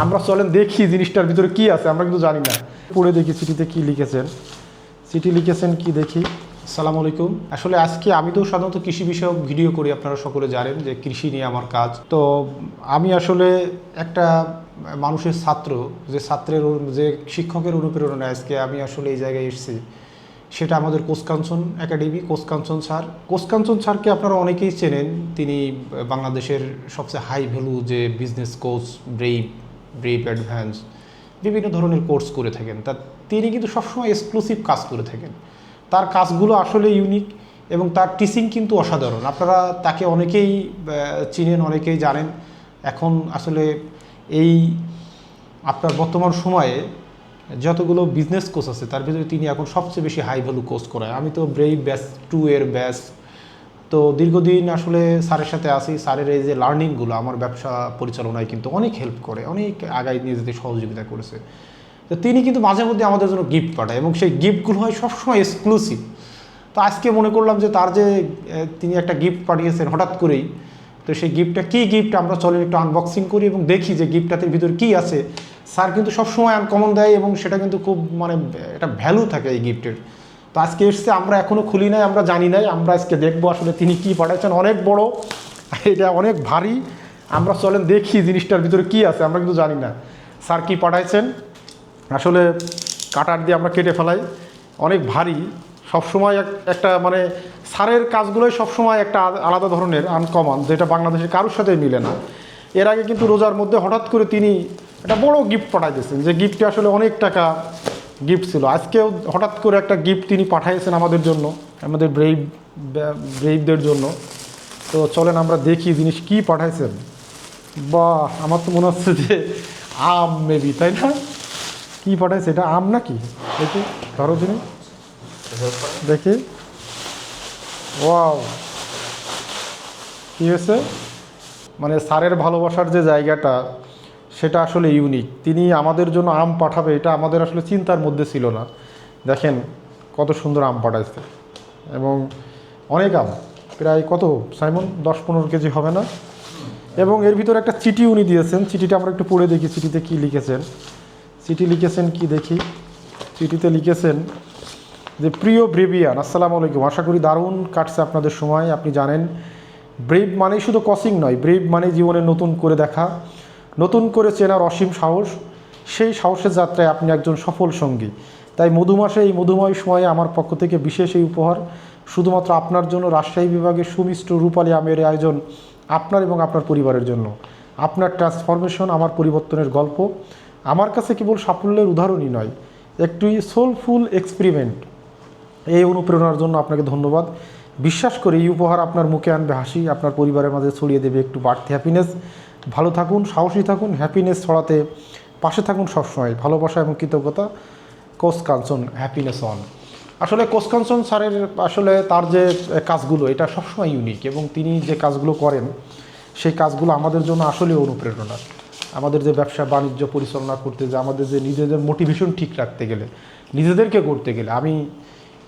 আমরা চলেন দেখি জিনিসটার ভিতরে কি আছে, আমরা কিন্তু জানি না। পড়ে দেখি চিঠিতে কি লিখেছেন। চিঠি লিখেছেন কি দেখি? সালাম আলাইকুম। আসলে আজকে আমি তো সাধারণত কৃষি বিষয়ক ভিডিও করি, আপনারা সকলে জানেন যে কৃষি নিয়ে আমার কাজ। তো আমি আসলে একটা মানুষের ছাত্র, যে ছাত্রের যে শিক্ষকের অনুপ্রেরণায় আজকে আমি আসলে এই জায়গায় এসেছি। সেটা আমাদের কোসকাঞ্চন একাডেমি কোসকাঞ্চন স্যার। কোসকাঞ্চন স্যারকে আপনারা অনেকেই চেনেন। তিনি বাংলাদেশের সবচেয়ে হাই ভ্যালু যে business coach brave brave advance বিভিন্ন ধরনের কোর্স করে থাকেন। তা তিনি কিন্তু সবসময় এক্সক্লুসিভ কাজ করে থাকেন। তার কাজগুলো আসলে ইউনিক এবং তার টিচিং কিন্তু অসাধারণ। আপনারা তাকে অনেকেই চিনেন, অনেকেই জানেন। এখন আসলে এই আপনার বর্তমান সময়ে যতগুলো বিজনেস কোর্স আছে, তার ভিতরে তিনি এখন সবচেয়ে বেশি হাই ভ্যালু কোর্স করায়। আমি তো ব্রেইভ ব্যাস টু এর ব্যাস তো দীর্ঘদিন আসলে স্যারের সাথে আসি স্যারের এই যে লার্নিংগুলো আমার ব্যবসা পরিচালনায় কিন্তু অনেক হেল্প করে, অনেক আগায় নিয়ে যেতে সহযোগিতা করেছে। তো তিনি কিন্তু মাঝে মধ্যে আমাদের জন্য গিফট পাঠায় এবং সেই গিফটগুলো হয় সবসময় এক্সক্লুসিভ তো আজকে মনে করলাম যে তার যে তিনি একটা গিফট পাঠিয়েছেন হঠাৎ করেই, তো সেই গিফটটা কী গিফট আমরা চলে একটু আনবক্সিং করি এবং দেখি যে গিফটটাতে ভিতর কী আছে। স্যার কিন্তু সবসময় আনকমন দেয় এবং সেটা কিন্তু খুব মানে একটা ভ্যালু থাকে এই গিফটের তো আজকে এসছে, আমরা এখনও খুলি নাই, আমরা জানি নাই, আমরা আজকে দেখব আসলে তিনি কি পাঠাচ্ছেন অনেক বড়, এটা অনেক ভারী। আমরা চলেন দেখি জিনিসটার ভিতরে কি আছে, আমরা কিন্তু জানি না। স্যার কি পাঠাইছেন? আসলে কাটার দিয়ে আমরা কেটে ফেলাই, অনেক ভারী। সবসময় এক- একটা মানে সারের কাজগুলোই সবসময় একটা আলাদা ধরনের আনকমন যেটা বাংলাদেশের কারোর সাথে মিলে না। এর আগে কিন্তু রোজার মধ্যে হঠাৎ করে তিনি একটা বড় গিফট পাঠাইতেছেন, যে গিফটটি আসলে অনেক টাকা গিফট ছিল। আজকেও হঠাৎ করে একটা গিফট তিনি পাঠাইছেন আমাদের জন্য, আমাদের ব্রেইভ ব্রেইভদের জন্য। তো চলেন আমরা দেখি জিনিস কি পাঠাইছেন। বা আমার তো মনে হচ্ছে যে আম মেবি তাই না? কি পাঠাইছে এটা, আম নাকি? দেখি, ধরো দিনে দেখি। ওয়াও। কি হয়েছে? মানে স্যারের ভালোবাসার যে জায়গাটা সেটা আসলে ইউনিক তিনি আমাদের জন্য আম পাঠাবে, এটা আমাদের আসলে চিন্তার মধ্যে ছিল না। দেখেন কত সুন্দর আম পাঠাইছে। এবং অনেক আম, প্রায় কত? সাইমন, দশ পনেরো কেজি হবে না? এবং এর ভিতরে একটা চিঠি উনি দিয়েছেন। চিঠিটা আমরা একটু পড়ে দেখি চিঠিতে কি লিখেছেন। চিঠি লিখেছেন কি দেখি? চিঠিতে লিখেছেন যে, প্রিয় ব্রেভিয়ান, আসসালামু আলাইকুম। আশা করি দারুণ কাটছে আপনাদের সময়। আপনি জানেন, ব্রেভ মানেই শুধু কসিং নয়। ব্রেভ মানে জীবনে নতুন করে দেখা। নতুন করে চেনার অসীম সাহস, সেই সাহসের যাত্রায় আপনি একজন সফল সঙ্গী। তাই মধুমাসে এই মধুময় সময়ে আমার পক্ষ থেকে বিশেষ এই উপহার, শুধুমাত্র আপনার জন্য রাজশাহী বিভাগে সুমিষ্ট রূপালী আমের আয়োজন আপনার এবং আপনার পরিবারের জন্য। আপনার ট্রান্সফরমেশন আমার পরিবর্তনের গল্প, আমার কাছে কেবল সাফল্যের উদাহরণই নয়, একটি সোলফুল এক্সপেরিমেন্ট এই অনুপ্রেরণার জন্য আপনাকে ধন্যবাদ। বিশ্বাস করি এই উপহার আপনার মুখে আনবে হাসি, আপনার পরিবারের মাঝে ছড়িয়ে দেবে একটু বাড়তি হ্যাপিনেস ভালো থাকুন, সাহসী থাকুন হ্যাপিনেস ছড়াতে পাশে থাকুন সবসময়। ভালোবাসা এবং কৃতজ্ঞতা, কোস কাঞ্চন হ্যাপিনেস অন আসলে কোস কাঞ্চন স্যারের আসলে তার যে কাজগুলো, এটা সবসময় ইউনিক এবং তিনি যে কাজগুলো করেন, সেই কাজগুলো আমাদের জন্য আসলে অনুপ্রেরণা। আমাদের যে ব্যবসা, বাণিজ্য পরিচালনা করতে যে, আমাদের যে নিজেদের মোটিভেশন ঠিক রাখতে গেলে, নিজেদেরকে করতে গেলে, আমি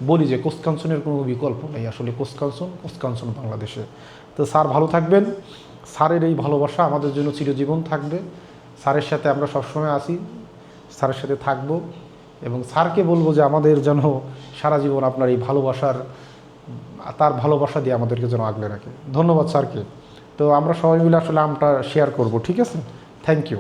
বলি যে কোস্কাঞ্চনের কোনো বিকল্প নেই। আসলে কোস্কাঞ্চন কোস্কাঞ্চন বাংলাদেশে। তো স্যার ভালো থাকবেন। স্যারের এই ভালোবাসা আমাদের জন্য চিরজীবন থাকবে। স্যারের সাথে আমরা সবসময় আসি স্যারের সাথে থাকব এবং স্যারকে বলব যে আমাদের যেন সারা জীবন আপনার এই ভালোবাসার, তার ভালোবাসা দিয়ে আমাদেরকে যেন আগলে রাখে। ধন্যবাদ স্যারকে। তো আমরা সবাই মিলে আসলে আমটা শেয়ার করব, ঠিক আছে? Thank you